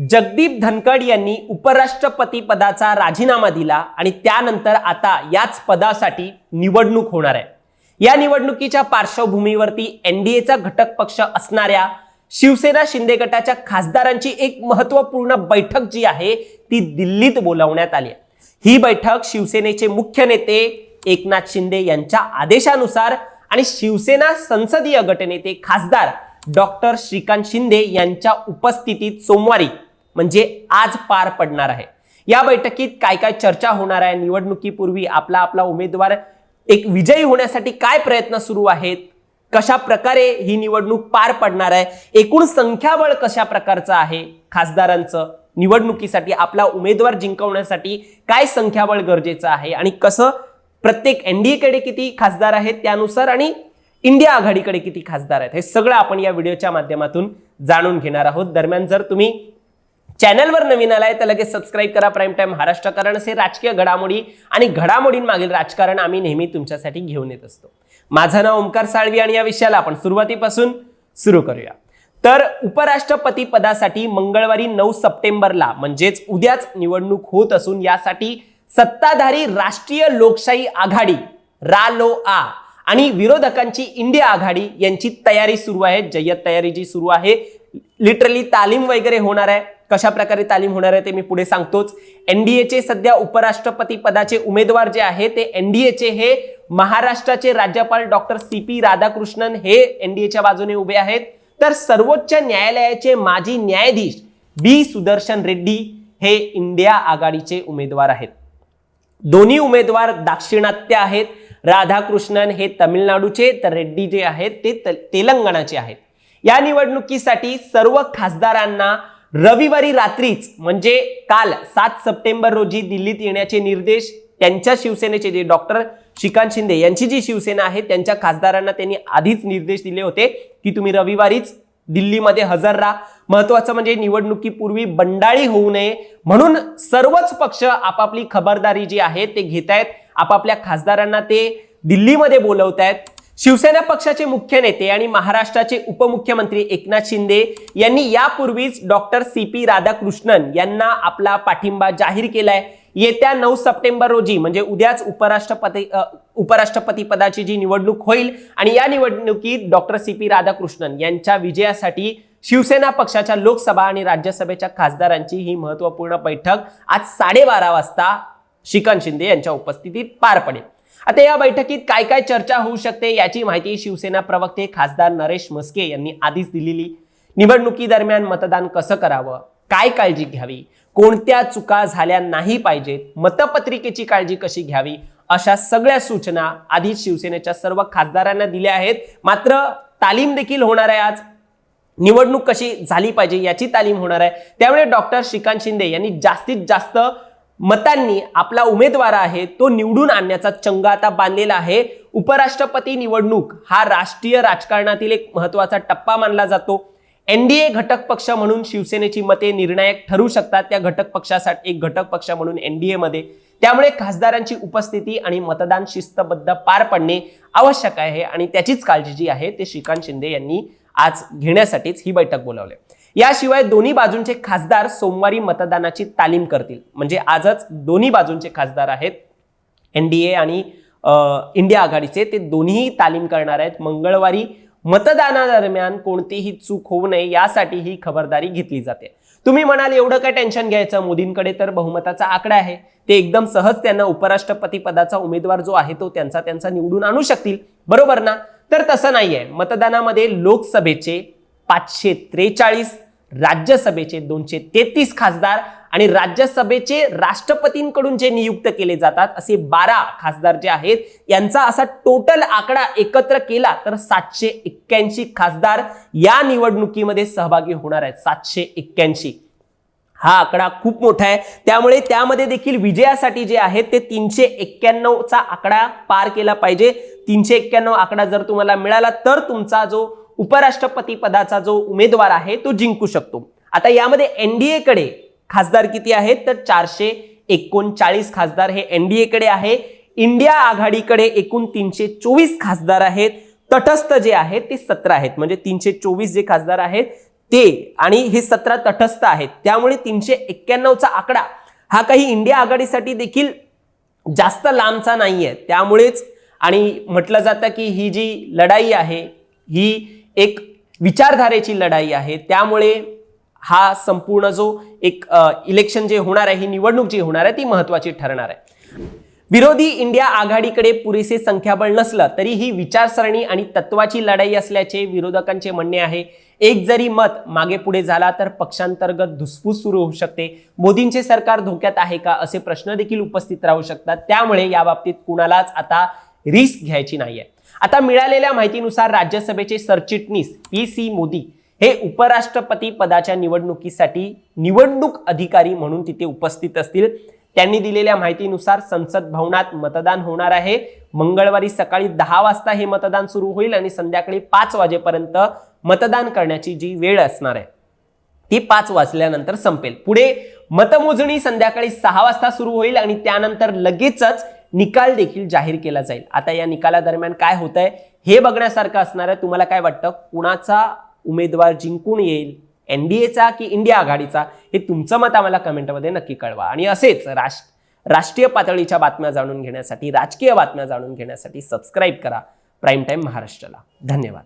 जगदीप धनखड यांनी उपराष्ट्रपती पदाचा राजीनामा दिला आणि त्यानंतर आता याच पदासाठी निवडणूक होणार आहे. या निवडणुकीच्या पार्श्वभूमीवरती एनडीएचा घटक पक्ष असणाऱ्या शिवसेना शिंदे गटाच्या खासदारांची एक महत्त्वपूर्ण बैठक जी आहे ती दिल्लीत बोलावण्यात आली आहे. ही बैठक शिवसेनेचे मुख्य नेते एकनाथ शिंदे यांच्या आदेशानुसार आणि शिवसेना संसदीय गटनेते खासदार डॉक्टर श्रीकांत शिंदे यांच्या उपस्थितीत सोमवारी म्हणजे आज पार पडणार आहे. या बैठकीत काय काय चर्चा होणार आहे? निवडणुकीपूर्वी आपला आपला उमेदवार एक विजयी होण्यासाठी काय प्रयत्न सुरू आहेत? कशा प्रकारे ही निवडणूक पार पडणार आहे? एकूण संख्याबळ कशा प्रकारचं आहे? खासदारांचं निवडणुकीसाठी आपला उमेदवार जिंकवण्यासाठी काय संख्याबळ गरजेचं आहे? आणि कसं प्रत्येक एनडीएकडे किती खासदार आहेत त्यानुसार आणि इंडिया आघाडीकडे किती खासदार आहेत? हे सगळं आपण या व्हिडिओच्या माध्यमातून जाणून घेणार आहोत. दरम्यान जर तुम्ही चॅनलवर नवीन आलाय तर लगेच सबस्क्राईब करा प्राईम टाइम महाराष्ट्र कारण असे राजकीय घडामोडी आणि घडामोडींमागील राजकारण आम्ही नेहमी तुमच्यासाठी घेऊन येत असतो. माझं नाव ओंकार साळवी आणि या विषयाला आपण सुरुवातीपासून सुरू करूया. तर उपराष्ट्रपती पदासाठी मंगळवारी नऊ सप्टेंबरला म्हणजेच उद्याच निवडणूक होत असून यासाठी सत्ताधारी राष्ट्रीय लोकशाही आघाडी रालो आ आणि विरोधकांची इंडिया आघाडी यांची तयारी सुरू आहे. जय्यत तयारी जी सुरू आहे. लिटरली तालीम वगैरे होणार आहे. कशा प्रकारे तालीम होणार आहे ते मी पुढे सांगतोच. एनडीएचे सध्या उपराष्ट्रपती पदाचे उमेदवार जे आहे ते एनडीएचे हे महाराष्ट्राचे राज्यपाल डॉक्टर सी पी राधाकृष्णन हे एनडीएच्या बाजूने उभे आहेत. तर सर्वोच्च न्यायालयाचे माजी न्यायाधीश बी सुदर्शन रेड्डी हे इंडिया आघाडीचे उमेदवार आहेत. दोन्ही उमेदवार दाक्षिणात्य आहेत. राधाकृष्णन हे तमिळनाडूचे तर रेड्डी जे आहेत ते तेलंगणाचे आहेत. या निवडणुकीसाठी सर्व खासदारांना रविवारी रात्रीच म्हणजे काल सात सप्टेंबर रोजी दिल्लीत येण्याचे निर्देश त्यांच्या शिवसेनेचे जे डॉक्टर श्रीकांत शिंदे यांची जी शिवसेना आहे त्यांच्या खासदारांना त्यांनी आधीच निर्देश दिले होते की तुम्ही रविवारीच दिल्लीमध्ये हजर राहा. महत्वाचं म्हणजे निवडणुकीपूर्वी बंडाळी होऊ नये म्हणून सर्वच पक्ष आपापली खबरदारी जी आहे ते घेत आहेत आपापल्या खासदारांना ते दिल्लीमध्ये बोलवत आहेत शिवसेना पक्षाचे मुख्य नेते आणि महाराष्ट्राचे उपमुख्यमंत्री एकनाथ शिंदे यांनी यापूर्वीच डॉक्टर सी पी राधाकृष्णन यांना आपला पाठिंबा जाहीर केलाय. येत्या नऊ सप्टेंबर रोजी म्हणजे उद्याच उपराष्ट्रपती उपराष्ट्रपती पदाची जी निवडणूक होईल आणि या निवडणुकीत डॉक्टर सी पी राधाकृष्णन यांच्या विजयासाठी शिवसेना पक्षाच्या लोकसभा आणि राज्यसभेच्या खासदारांची ही महत्त्वपूर्ण बैठक आज साडेबारा वाजता श्रीकांत शिंदे यांच्या उपस्थितीत पार पडेल. आता या बैठकीत काय काय चर्चा होऊ शकते याची माहिती शिवसेना प्रवक्ते खासदार नरेश मस्के यांनी आधीच दिलेली. निवडणुकीदरम्यान मतदान कसं करावं? काय काळजी घ्यावी? कोणत्या चुका झाल्या नाही पाहिजेत? मतपत्रिकेची काळजी कशी घ्यावी? अशा सगळ्या सूचना आधीच शिवसेनेच्या सर्व खासदारांना दिल्या आहेत. मात्र तालीम देखील होणार आहे आज. निवडणूक कशी झाली पाहिजे याची तालीम होणार आहे. त्यामुळे डॉक्टर श्रीकांत शिंदे यांनी जास्तीत जास्त मतांनी आपला उमेदवार आहे तो निवडून आणण्याचा चंग आता बांधलेला आहे. उपराष्ट्रपती निवडणूक हा राष्ट्रीय राजकारणातील एक महत्त्वाचा टप्पा मानला जातो. एनडीए घटक पक्ष म्हणून शिवसेनेची मते निर्णायक ठरू शकतात. त्या घटक पक्षासाठी एक घटक पक्ष म्हणून एनडीए मध्ये. त्यामुळे खासदारांची उपस्थिती आणि मतदान शिस्तबद्ध पार पडणे आवश्यक आहे आणि त्याचीच काळजी जी आहे ते श्रीकांत शिंदे यांनी आज घेण्यासाठीच ही बैठक बोलावली. याशिवाय दोन्ही बाजूंचे खासदार सोमवारी मतदानाची तालीम करतील. म्हणजे आजच दोन्ही बाजूंचे खासदार आहेत. एनडीए आणि इंडिया आघाडीचे. ते दोन्ही तालीम करणार आहेत. मंगळवारी मतदानादरम्यान कोणतीही चूक होऊ नये यासाठी ही खबरदारी घेतली जाते. तुम्ही म्हणाल एवढं काय टेन्शन घ्यायचं? मोदींकडे तर बहुमताचा आकडा आहे. ते एकदम सहज त्यांना उपराष्ट्रपती पदाचा उमेदवार जो आहे तो त्यांचा त्यांचा निवडून आणू शकतील. बरोबर ना? तर तसं नाहीये. मतदानामध्ये लोकसभेचे पाचशे त्रेचाळीस राज्यसभेचे दोनशे तेहतीस खासदार आणि राज्यसभेचे राष्ट्रपतींकडून जे नियुक्त केले जातात असे बारा खासदार जे आहेत यांचा असा टोटल आकडा एकत्र केला तर सातशे एक्क्याऐंशी खासदार या निवडणुकीमध्ये सहभागी होणार आहेत. सातशे एक्क्याऐंशी. हा आकडा खूप मोठा आहे. त्यामुळे त्यामध्ये देखील विजयासाठी जे आहे ते तीनशे एक्क्याण्णवचा आकडा पार केला पाहिजे. तीनशे एक्क्याण्णव आकडा जर तुम्हाला मिळाला तर तुमचा जो उपराष्ट्रपती पदाचा जो उमेदवार आहे तो जिंकू शकतो. आता यामध्ये एनडीए कडे खासदार किती आहेत? तर चारशे एकोणचाळीस खासदार हे एनडीए कडे आहे. इंडिया आघाडीकडे एकूण तीनशे चोवीस खासदार आहेत. तटस्थ जे आहेत ते सतरा आहेत. म्हणजे तीनशे चोवीस जे खासदार आहेत ते आणि हे सतरा तटस्थ आहेत. त्यामुळे तीनशे एक्क्याण्णवचा आकडा हा काही इंडिया आघाडीसाठी देखील जास्त लांबचा नाही आहे त्यामुळेच आणि म्हटलं जातं की ही जी लढाई आहे ही एक विचारधारेची लढाई आहे. त्यामुळे हा संपूर्ण जो एक इलेक्शन जे होणार आहे ही निवडणूक जी होणार आहे ती महत्वाची ठरणार आहे. विरोधी इंडिया आघाडीकडे पुरेसे संख्याबळ नसलं तरी ही विचारसरणी आणि तत्वाची लढाई असल्याचे विरोधकांचे म्हणणे आहे. एक जरी मत मागे पुढे झाला तर पक्षांतर्गत धुसफूस सुरू होऊ शकते. मोदींचे सरकार धोक्यात आहे का असे प्रश्न देखील उपस्थित राहू शकतात. त्यामुळे या बाबतीत कुणालाच आता रिस्क घ्यायची नाही आहे आता मिळालेल्या माहितीनुसार राज्यसभेचे सरचिटणीस पी सी मोदी हे उपराष्ट्रपती पदाच्या निवडणुकीसाठी निवडणूक अधिकारी म्हणून तिथे उपस्थित असतील. त्यांनी दिलेल्या माहितीनुसार संसद भवनात मतदान होणार आहे. मंगळवारी सकाळी दहा वाजता हे मतदान सुरू होईल आणि संध्याकाळी पाच वाजेपर्यंत मतदान करण्याची जी वेळ असणार आहे ती पाच वाजल्यानंतर संपेल. पुढे मतमोजणी संध्याकाळी सहा वाजता सुरू होईल आणि त्यानंतर लगेचच निकाल देखील जाहीर केला जाईल. आता या निकालादरम्यान काय होत आहे हे बघण्यासारखं असणार आहे. तुम्हाला काय वाटतं? कुणाचा उमेदवार जिंकून येईल? एनडीएचा की इंडिया आघाडीचा? हे तुमचं मत आम्हाला कमेंटमध्ये नक्की कळवा. आणि असेच राष्ट्र राष्ट्रीय पातळीच्या बातम्या जाणून घेण्यासाठी राजकीय बातम्या जाणून घेण्यासाठी सबस्क्राईब करा. प्राईम टाईम महाराष्ट्राला. धन्यवाद.